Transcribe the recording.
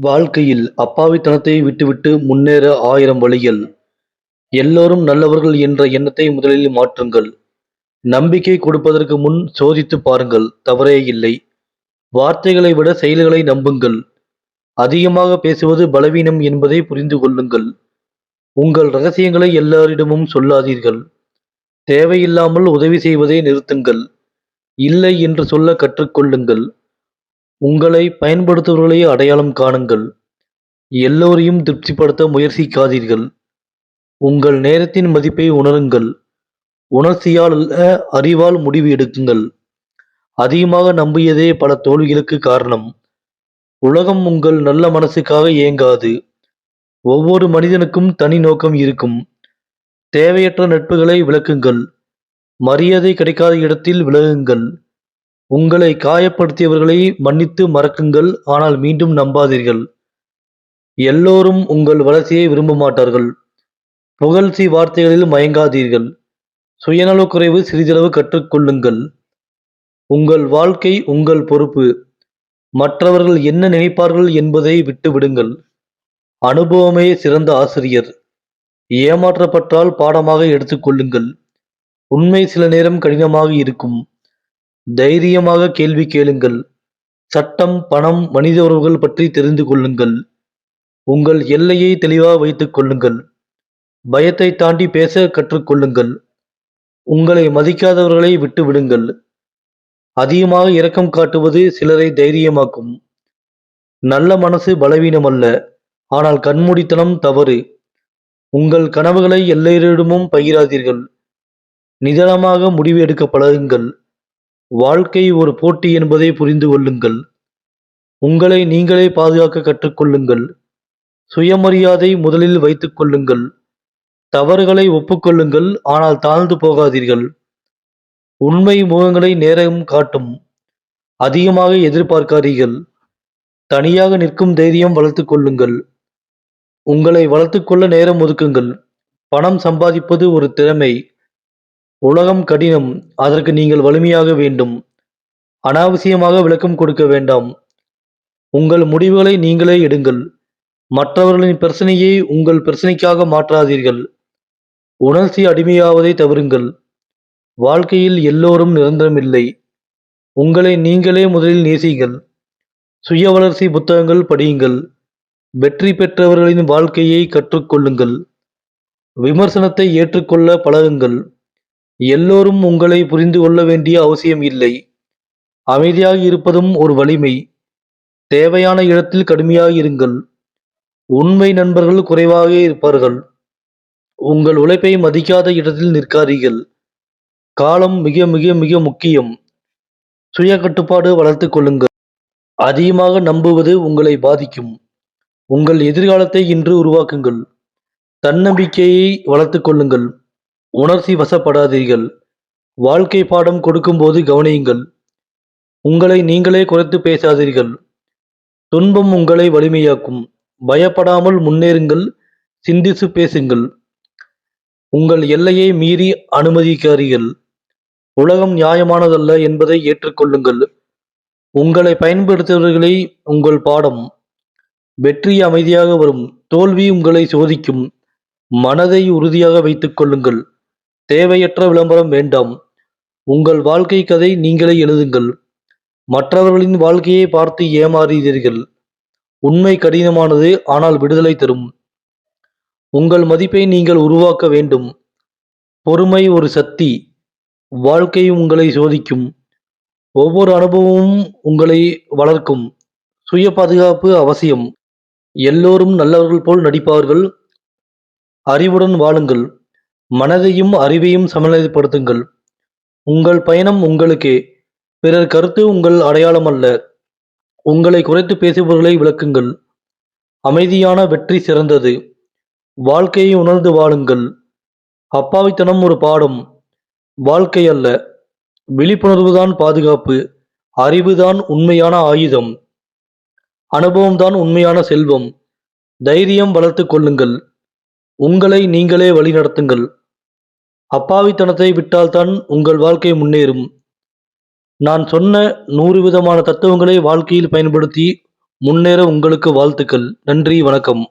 வாழ்க்கையில் அப்பாவித்தனத்தை விட்டுவிட்டு முன்னேற ஆயிரம் வழிகள். எல்லோரும் நல்லவர்கள் என்ற எண்ணத்தை முதலில் மாற்றுங்கள். நம்பிக்கை கொடுப்பதற்கு முன் சோதித்துப் பாருங்கள் தவறே இல்லை. வார்த்தைகளை விட செயல்களை நம்புங்கள். அதிகமாக பேசுவது பலவீனம் என்பதை புரிந்து கொள்ளுங்கள். உங்கள் ரகசியங்களை எல்லாரிடமும் சொல்லாதீர்கள். தேவையில்லாமல் உதவி செய்வதை நிறுத்துங்கள். இல்லை என்று சொல்ல கற்றுக்கொள்ளுங்கள். உங்களை பயன்படுத்துபவர்களை அடையாளம் காணுங்கள். எல்லோரையும் திருப்திப்படுத்த முயற்சிக்காதீர்கள். உங்கள் நேரத்தின் மதிப்பை உணருங்கள். உணர்ச்சியால் அல்ல அறிவால் முடிவு எடுக்குங்கள். அதிகமாக நம்பியதே பல தோல்விகளுக்கு காரணம். உலகம் உங்கள் நல்ல மனசுக்காக இயங்காது. ஒவ்வொரு மனிதனுக்கும் தனி நோக்கம் இருக்கும். தேவையற்ற நட்புகளை விளக்குங்கள் மரியாதை கிடைக்காத இடத்தில் விலகுங்கள். உங்களை காயப்படுத்தியவர்களை மன்னித்து மறக்குங்கள் ஆனால் மீண்டும் நம்பாதீர்கள். எல்லோரும் உங்கள் வளர்ச்சியை விரும்ப மாட்டார்கள். புகழ்ச்சி வார்த்தைகளில் மயங்காதீர்கள். சுயநலக்குறைவு சிறிதளவு கற்றுக்கொள்ளுங்கள். உங்கள் வாழ்க்கை உங்கள் பொறுப்பு. மற்றவர்கள் என்ன நினைப்பார்கள் என்பதை விட்டுவிடுங்கள். அனுபவமே சிறந்த ஆசிரியர். ஏமாற்றப்பட்டால் பாடமாக எடுத்துக்கொள்ளுங்கள் உண்மை சில நேரம் கடினமாக இருக்கும். தைரியமாக கேள்வி கேளுங்கள். சட்டம், பணம், மனித உறவுகள் பற்றி தெரிந்து கொள்ளுங்கள். உங்கள் எல்லையை தெளிவாக வைத்துக் கொள்ளுங்கள். பயத்தை தாண்டி பேச கற்றுக்கொள்ளுங்கள். உங்களை மதிக்காதவர்களை விட்டு விடுங்கள். அதிகமாக இரக்கம் காட்டுவது சிலரை தைரியமாக்கும். நல்ல மனசு பலவீனம் அல்ல ஆனால் கண்மூடித்தனம் தவறு. உங்கள் கனவுகளை எல்லோரிடமும் பகிராதீர்கள். நிதானமாக முடிவு எடுக்க பழகுங்கள். வாழ்க்கை ஒரு போட்டி என்பதை புரிந்து கொள்ளுங்கள். உங்களை நீங்களே பாதுகாக்க கற்றுக்கொள்ளுங்கள். சுயமரியாதை முதலில் வைத்துக் கொள்ளுங்கள். தவறுகளை ஒப்புக்கொள்ளுங்கள் ஆனால் தாழ்ந்து போகாதீர்கள். உண்மை முகங்களை நேரம் காட்டும். அதிகமாக எதிர்பார்க்காதீர்கள். தனியாக நிற்கும் தைரியம் வளர்த்து கொள்ளுங்கள். உங்களை வளர்த்து கொள்ள நேரம் ஒதுக்குங்கள். பணம் சம்பாதிப்பது ஒரு திறமை. உலகம் கடினம் அதற்கு நீங்கள் வலிமையாக வேண்டும். அனாவசியமாக விளக்கம் கொடுக்க வேண்டாம். உங்கள் முடிவுகளை நீங்களே எடுங்கள். மற்றவர்களின் பிரச்சனையை உங்கள் பிரச்சனைக்காக மாற்றாதீர்கள். உணர்ச்சி அடிமையாவதை தவிருங்கள். வாழ்க்கையில் எல்லோரும் நிரந்தரமில்லை. உங்களை நீங்களே முதலில் நேசியுங்கள். சுய வளர்ச்சி புத்தகங்கள் படியுங்கள். வெற்றி பெற்றவர்களின் வாழ்க்கையை கற்றுக்கொள்ளுங்கள். விமர்சனத்தை ஏற்றுக்கொள்ள பழகுங்கள். எல்லோரும் உங்களை புரிந்து கொள்ள வேண்டிய அவசியம் இல்லை. அமைதியாக இருப்பதும் ஒரு வலிமை. தேவையான இடத்தில் கடுமையாக இருங்கள். உண்மை நண்பர்கள் குறைவாக இருப்பார்கள். உங்கள் உழைப்பை மதிக்காத இடத்தில் நிற்காதீர்கள். காலம் மிக மிக மிக முக்கியம். சுய கட்டுப்பாடு வளர்த்து கொள்ளுங்கள். அதிகமாக நம்புவது உங்களை பாதிக்கும். உங்கள் எதிர்காலத்தை இன்று உருவாக்குங்கள். தன்னம்பிக்கையை வளர்த்துக் கொள்ளுங்கள். உணர்ச்சி வசப்படாதீர்கள். வாழ்க்கை பாடம் கொடுக்கும்போது கவனியுங்கள். உங்களை நீங்களே குறைத்து பேசாதீர்கள். துன்பம் உங்களை வலிமையாக்கும். பயப்படாமல் முன்னேறுங்கள். சிந்திசு பேசுங்கள். உங்கள் எல்லையை மீறி அனுமதிக்காதீர்கள். உலகம் நியாயமானதல்ல என்பதை ஏற்றுக்கொள்ளுங்கள். உங்களை பயன்படுத்தியவர்களே உங்கள் பாடம். வெற்றி அமைதியாக வரும். தோல்வி உங்களை சோதிக்கும். மனதை உறுதியாக வைத்துக் கொள்ளுங்கள். தேவையற்ற விளம்பரம் வேண்டாம். உங்கள் வாழ்க்கை கதை நீங்களே எழுதுங்கள். மற்றவர்களின் வாழ்க்கையை பார்த்து ஏமாறுகிறீர்கள் உண்மை கடினமானது ஆனால் விடுதலை தரும். உங்கள் மதிப்பை நீங்கள் உருவாக்க வேண்டும். பொறுமை ஒரு சக்தி. வாழ்க்கை உங்களை சோதிக்கும். ஒவ்வொரு அனுபவமும் உங்களை வளர்க்கும். சுய பாதுகாப்பு அவசியம். எல்லோரும் நல்லவர்கள் போல் நடிப்பார்கள். அறிவுடன் வாழுங்கள். மனதையும் அறிவையும் சமநிலைப்படுத்துங்கள். உங்கள் பயணம் உங்களுக்கே. பிறர் கருத்து உங்கள் அடையாளம் அல்ல. உங்களை குறைத்து பேசுபவர்களை விளக்குங்கள் அமைதியான வெற்றி சிறந்தது. வாழ்க்கையை உணர்ந்து வாழுங்கள். அப்பாவித்தனம் ஒரு பாடம். வாழ்க்கை அல்ல. விழிப்புணர்வுதான் பாதுகாப்பு. அறிவுதான் உண்மையான ஆயுதம். அனுபவம்தான் உண்மையான செல்வம். தைரியம் வளர்த்து கொள்ளுங்கள். உங்களை நீங்களே வழிநடத்துங்கள். அப்பாவித்தனத்தை விட்டால்தான் உங்கள் வாழ்க்கை முன்னேறும். நான் சொன்ன நூறு விதமான தத்துவங்களை வாழ்க்கையில் பயன்படுத்தி முன்னேற உங்களுக்கு வாழ்த்துக்கள் நன்றி வணக்கம்